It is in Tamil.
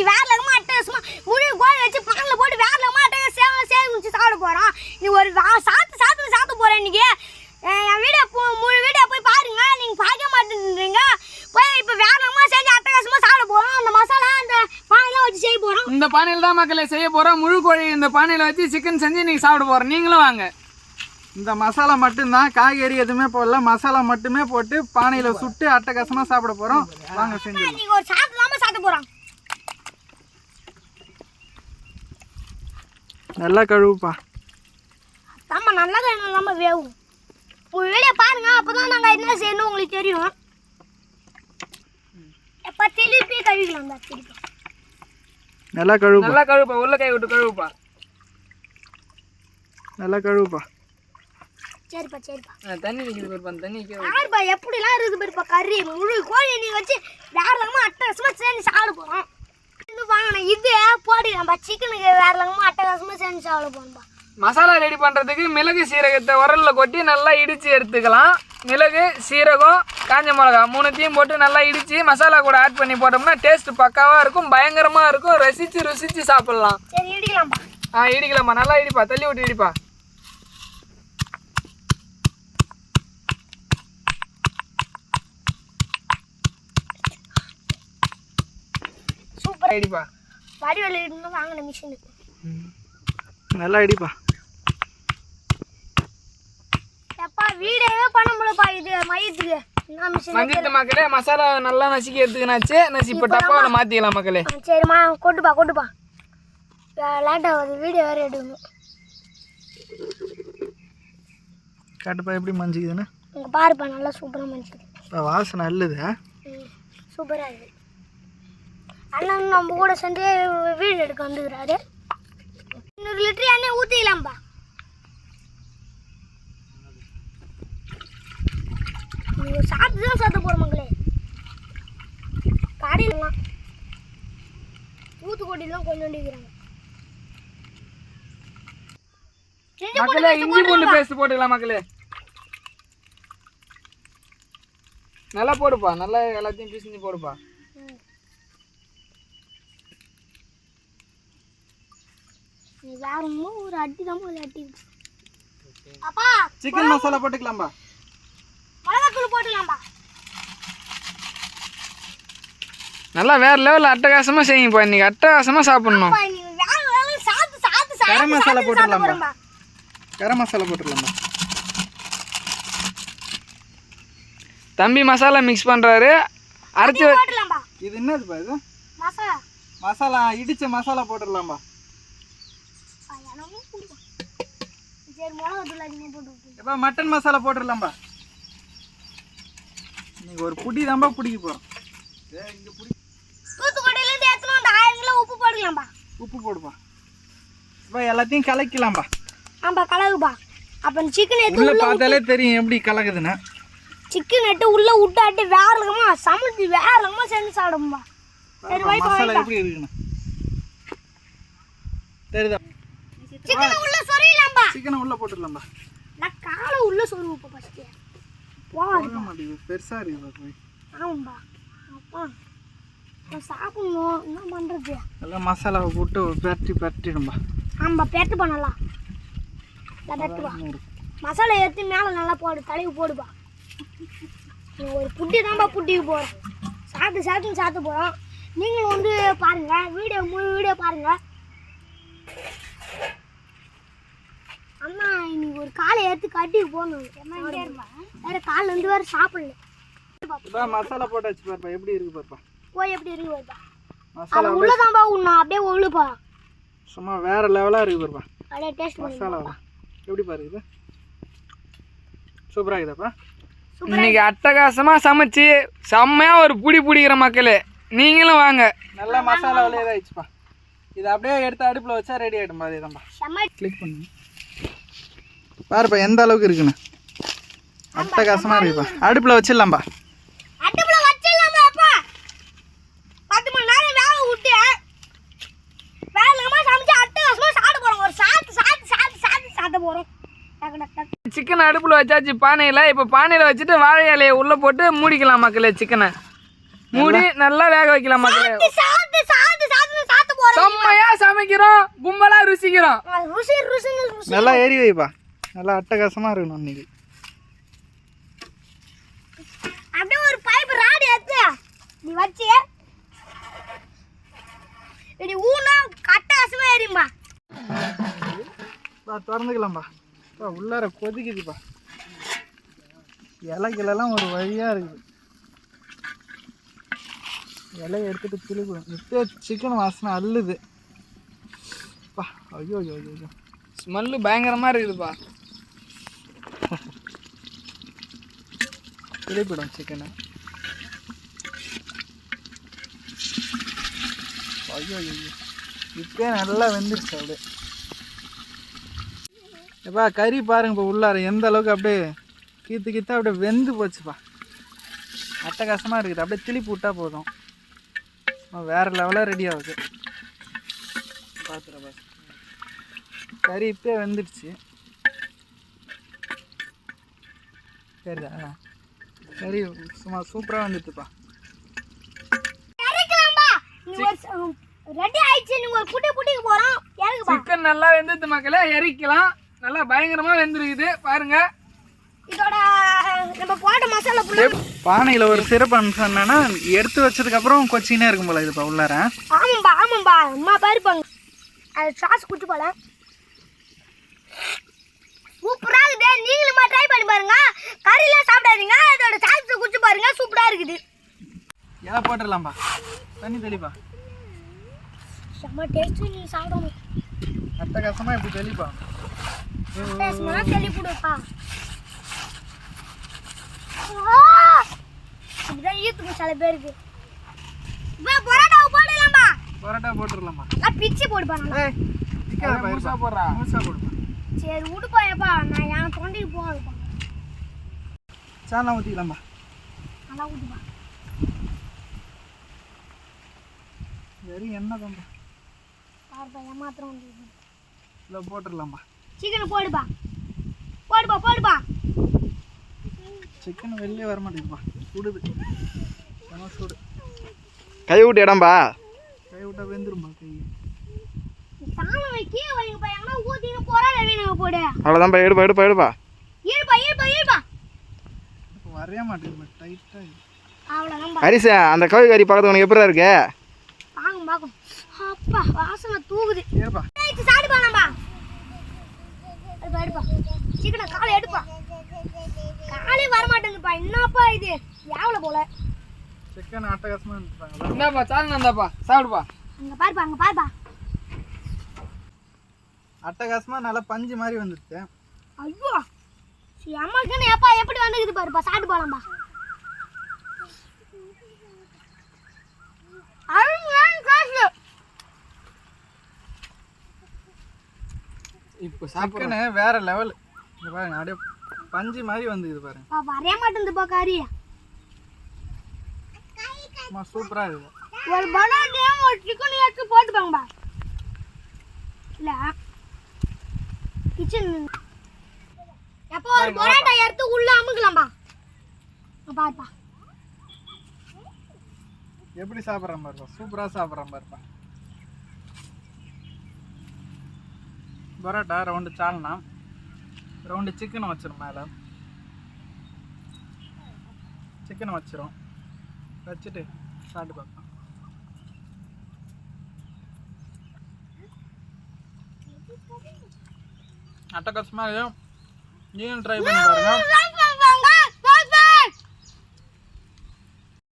இன்னைக்கு வேற லகமா அட்டகாசமா முழு கோழி வச்சு பானில் போட்டு வேற லகமா அட்டகாசம் சேவை சேவை வச்சு சாப்பிட போறோம். நீ ஒரு சாத்து சாத்து சாப்பிட போறேன் இன்னைக்கு. என் வீடியோ முழு வீடியோ போய் பாருங்க. நீங்க பார்க்க மாட்டேன்றீங்க. போய் இப்போ வேற லகமா செஞ்சு அட்டகாசமா சாப்பிட போறோம்? அந்த மசாலா அந்த பானைலாம் வச்சு செய்ய போறோம். இந்த பானையில் தான் மக்களே செய்ய போகிறோம் முழு கோழி இந்த பானையில் வச்சு சிக்கன் செஞ்சு நீங்கள் சாப்பிட போகிறோம் நீங்களும் வாங்க. இந்த மசாலா மட்டும்தான். காய்கறி எதுவுமே போடல. மசாலா மட்டுமே போட்டு பானையில் சுட்டு அட்டகாசமாக சாப்பிட போகிறோம் வாங்க நீங்க ஒரு சாத்து இல்லாம சாப்பிட போறோம். நல்லா கழுவுப்பா. ஆமா நல்லா இல்லாம வேகும் உங்க வீடியோ பாருங்க அப்பதான் நாங்க என்ன செய்யணும் உங்களுக்கு தெரியும். எப்ப திருப்பி கழுவிக்கலாம் தான் திருப்பி. நல்லா கழுவுப்பா. நல்லா கழுவுப்பா உள்ள கை விட்டு கழுவுப்பா. நல்லா கழுவுப்பா. சரிப்பா சரிப்பா. தண்ணி நிற்கிது பாருப்பா தண்ணி யாருப்பா எப்படிலாம் இருக்குது பாருப்பா கறி முழு கோழி நீ வச்சு வேற லகமா அட்டகாசமா செஞ்சு சாப்பிட போறோம் இது இது போடுங்கப்பா சிக்கனுக்கு வேற லகமா அட்டகாசமா செஞ்சு சாப்பிட போறோம்ப்பா மசாலா ரெடி பண்ணுறதுக்கு மிளகு சீரகத்தை உரல்ல கொட்டி நல்லா இடித்து எடுத்துக்கலாம். மிளகு சீரகம் காஞ்ச மிளகா மூணுத்தையும் போட்டு நல்லா இடித்து மசாலா கூட ஆட் பண்ணி போட்டோம்னா டேஸ்ட் பக்காவாக இருக்கும் பயங்கரமாக இருக்கும். ரசித்து ருசித்து சாப்பிட்லாம். சரி இடிக்கலாம்ப்பா. ஆ இடிக்கலாம்ப்பா நல்லா இடிப்பா. தள்ளி விட்டு இடிப்பா. சூப்பர். இடிப்பா. வடிவல் இருந்து வாங்கின மிஷினு நல்லா இடிப்பா எப்பா வீடியோவே பண்ண முடியலப்பா இது மையத்துக்கு. மஞ்சள் மக்களே மசாலா நல்லா நசுக்கி எடுத்துக்கினாச்சு. நசி இப்போ டப்பாவில் மாற்றிக்கலாம் மக்களே. சரிம்மா கொட்டுப்பா கொட்டுப்பா. லேட்டாக ஆகுது வீடியோ வேறு எடுக்கணும். காட்டுப்பா எப்படி மஞ்சிக்குதுன்னு. இங்கே பாருப்பா நல்லா சூப்பராக இப்போ வாசனை அல்லுது ம் சூப்பராக இருக்குது அண்ணன் நம்ம கூட சேர்ந்து வீடு எடுக்க வந்துக்கிறாரு. இன்னொரு லிட்டர் எண்ணெய் ஊற்றிக்கலாம்ப்பா நீங்கள் சாப்பிட்டு தான் சாப்பிட போகிற மக்களே. கடையிலலாம் ஊத்துக்கொட்டிலாம் கொஞ்சம் இருக்கிறாங்க மக்களே இஞ்சி பூண்டு பேஸ்ட் போட்டுக்கலாம் மக்களே. நல்லா போடுப்பா நல்லா எல்லாத்தையும் பிசிஞ்சு போடுப்பா. ஒன்றும் ஒரு அடி தான் அப்பா சிக்கன் மசாலா போட்டுக்கலாம்பா. மிளகாத்தூள் நல்லா வேற லெவலில் அட்டகாசமாக செய்யுங்கப்பா இன்னைக்கு அட்டகாசமாக சாப்பிட்ணும். கரம் மசாலா போட்டுடலாம்பா. கரம் மசாலா போட்டுடலாம்பா தம்பி மசாலா மிக்ஸ் பண்ணுறாரு அரைச்சி இது என்னதுப்பா இது? மசாலா. மசாலா இடிச்ச மசாலா போட்டுடலாம்பா. சரி மிளகாத்தூள் அதிகமாக போட்டு விட்டு. எப்பா மட்டன் மசாலா போட்டுடலாம்பா இன்னைக்கு ஒரு புடி தான்பா பிடிக்க போகிறோம் தூத்துக்குடியிலேருந்து எடுத்துன்னு வந்து ஆயிரம் கிலோ உப்பு போட்டுக்கலாம்ப்பா உப்பு போடுப்பா. இப்போ எல்லாத்தையும் கலக்கலாம்பா. ஆம்பா கலகுப்பா. அப்போ சிக்கன் எடுத்து உள்ள பார்த்தாலே தெரியும் எப்படி கலக்குதுன்னு. சிக்கன் எடுத்து உள்ள விட்டாட்டி வேற லகமா சமைச்சு வேற லகமா செஞ்சு சாப்பிடும்பா. சரி வைப்பா மசாலா எப்படி இருக்குன்னு. தெரியுதா? சிக்கனை உள்ள சொரியலாம்பா சிக்கனை உள்ள போட்டுடலாம்பா. நான் காலை உள்ள ஃபஸ்ட்டு போகாது போக மாட்டேங்குது பெருசா இருக்குது போய் ஆமாம்பா. அப்பா நான் சாப்பிடணும். என்ன பண்ணுறது எல்லாம் மசாலாவை போட்டு பெரட்டி பெரட்டிடும்பா. ஆமாம்பா பெட்டு பண்ணலாம். பெட்டுப்பா மசாலா எடுத்து மேலே நல்லா போடு தலைவு போடுப்பா. ஒரு புட்டி தான்ப்பா புட்டிக்கு போகிறேன் சாப்பிட்டு சாப்பிட்டு சாப்பிட்டு போகிறோம் நீங்களும் வந்து பாருங்க. வீடியோ முழு வீடியோ பாருங்க. அண்ணா இன்னைக்கு ஒரு காலை எடுத்து கட்டி போகணும் வேற காலில் வந்து வேற சாப்பிடல. இப்போ மசாலா போட்டாச்சு பாருப்பா. எப்படி இருக்கு பாருப்பா? போய் எப்படி இருக்கு பாருப்பா? மசாலா உள்ளதான்பா உண்ணா. அப்படியே உள்ளுப்பா சும்மா வேற லெவலாக இருக்கு பாருப்பா. அப்படியே டேஸ்ட் மசாலா எப்படி பாருக்குது சூப்பராக இருக்குதாப்பா? இன்னைக்கு அட்டகாசமாக சமைச்சு செம்மையாக ஒரு புடி பிடிக்கிற மக்களே நீங்களும் வாங்க. நல்லா மசாலா விளையாதாச்சுப்பா இதை அப்படியே எடுத்து அடுப்பில் வச்சா ரெடி ஆகிடும்பா அதேதான்ப்பா. செம்ம கிளிக் பண்ணு. பாருப்பா எந்த அளவுக்கு இருக்குன்னு. அட்டகாசமாக இருக்குப்பா. அடுப்பில் வச்சிடலாம்பா. அடுப்புல வச்சிடலாமா அப்பா. பத்து மணி நேரம் வேலை விட்டு வேலைமா சமைச்சு அட்டகாசமா சாப்பிட போறோம். ஒரு சாத்து சாத்து சாத்து சாத்து சாப்பிட போறோம். டக்கு டக்கு டக்கு. சிக்கன் அடுப்பில் வச்சாச்சு பானையில். இப்போ பானையில் வச்சுட்டு வாழை இலையை உள்ளே போட்டு மூடிக்கலாம் மக்களே சிக்கனை. மூடி நல்லா. வேக வைக்கலாம் மக்களே. சாப்பிட்டு சாப்பிட்டு சாப்பிட்டு சாப்பிட்டு செம்மையா சமைக்கிறோம். கும்பலா ருசிக்கிறோம். ருசி ருசின்னு ருசி. நல்லா ஏறி வைப்பா. நல்லா அட்டகாசமாக இருக்கணும் இன்னைக்கு. அப்படியே ஒரு பைப் ராடு எடுத்து நீ வச்சு. இப்படி ஊனா கட்டாசமா ஏறிம்பா பா திறந்துக்கலாம்ப்பா பா உள்ளார கொதிக்குதுப்பா. இலை கிளைலாம் ஒரு வழியாக இருக்குது. இலையை எடுத்துட்டு திருப்பணும் இப்போ சிக்கன் வாசனை அள்ளுது. பா ஐயோ ஐயோ ஐயோ ஐயோ. ஸ்மெல்லு பயங்கரமா இருக்குதுப்பா. திருப்பிடும் சிக்கனை ஐயோ ஐயோ ஐயோ. நல்லா வெந்துருச்சு அப்படியே. எப்பா கறி பாருங்க இப்போ உள்ளார. எந்த அளவுக்கு அப்படியே கீத்து கீத்து அப்படியே வெந்து போச்சுப்பா. அட்டகாசமாக இருக்குது. அப்படியே திளிப்பு விட்டா போதும். வேறு லெவலாக ரெடி ஆகுது. பார்த்துறேன் கறி இப்போ வெந்துடுச்சு சரிதா கறி சும்மா சூப்பராக வந்துட்டுப்பா. ரெடி ஆயிடுச்சு. நீங்க ஒரு புட்டி புட்டிக்கு போறோம் சிக்கன் நல்லா வெந்தது மக்களே எரிக்கலாம் நல்லா பயங்கரமா வெந்திருக்குது. பாருங்க. இதோட நம்ம போட்ட மசாலா புள்ள பானையில் ஒரு சிறப்பு அம்சம் என்னன்னா எடுத்து வச்சதுக்கப்புறம் கொச்சினே இருக்கும் போல இதுப்பா உள்ளார. ஆமாம்பா ஆமாம்பா. அம்மா பாருப்பாங்க அது சாஸ் குடிச்சு போல சூப்பரா இருக்குது நீங்களுமா ட்ரை பண்ணி பாருங்க கறிலாம் சாப்பிடாதீங்க அதோட சாஸ் குடிச்சு பாருங்க சூப்பரா இருக்குது இலை போட்டுடலாம்ப்பா. தண்ணி தெளிப்பா. செம்ம டேஸ்ட் நீ சாப்பிடணும் அட்டகாசமாக இப்படி தெளிப்பா. டேஸ்ட்னா தெளி போடுப்பா இப்படிதான் ஈத்துக்கும் சில பேருக்கு. இப்போ பரோட்டாவை போடலாம்பா பரோட்டா நான் பிச்சு போடுப்பா முழுசா போடுறா. முழுசா போடுப்பா. சரி விடுப்பாயப்பா நான் என் தொண்டைக்கு போகாதுப்பா. சாணம் ஊற்றிக்கலாம்ப்பா நல்லா விடுப்பா வெறும் எண்ணெய் தான்ப்பா பாருப்பா ஏமாத்திரம் இல்லை போட்டுடலாம்ப்பா சிக்கனை போடுப்பா. போடுப்பா போடுப்பா. சிக்கன் வெளியே வர மாட்டேங்குதுப்பா சுடுது. செம சுடு. கை விட்டு இடம்பா. கை விட்டா வெந்துரும்பா கை. அவ்வளோதான்ப்பா எடுப்பா எடுப்பா எடுப்பா. வரைய அவ்வளோதான்பா ஹரிசா அந்த கோழி கறி பக்கத்து உனக்கு எப்படி இருக்கு? பாக்கும். அப்பா வாசனை தூக்குது ஏப்பா. ஏய் சாடி போலாம்பா எடுப்பா சிக்கனை காலை எடுப்பா. காலே வர மாட்டேங்குதுப்பா என்னப்பா இது? எவ்வளோ போல. சிக்கன் அட்டகாசமாக இருந்துட்டாங்களா இந்தாப்பா சாதம் இந்தாப்பா. சாப்பிடுப்பா அங்க பாருப்பா அங்க பாருப்பா அட்டகாசமாக நல்லா பஞ்சு மாதிரி வந்துடுச்சு ஐயோ அம்மாக்குன்னு எப்பா எப்படி வந்துக்குது பாருப்பா சாப்பிட்டு போலாம்பா. இப்போ சாப்பிடுறேன் சிக்கனு வேற லெவல் இங்க பாருங்க அப்படியே பஞ்சு மாதிரி வந்து இது பாருங்க. பா வரைய மாட்டேங்குதுப்பா கறி. சும்மா சூப்பரா இருக்கு. ஒரு பனானையும் ஒரு சிக்கனையும் எடுத்து போட்டுப்பாங்கப்பா இல்ல. கிச்சன் எப்போ ஒரு பரோட்டா எடுத்து உள்ள அமுக்கலாம்பா பாருப்பா. எப்படி சாப்பிட்றேன் பாருப்பா? சூப்பரா சாப்பிட்றேன் பாருப்பா. Parotta round salna round chicken வச்சிடும் மேலே. சிக்கன் வச்சிரும். வச்சுட்டு சாப்பிட்டு பார்ப்போம் அட்டகாசமாக இருக்கும் நீங்களும் ட்ரை பண்ணி பாருங்க.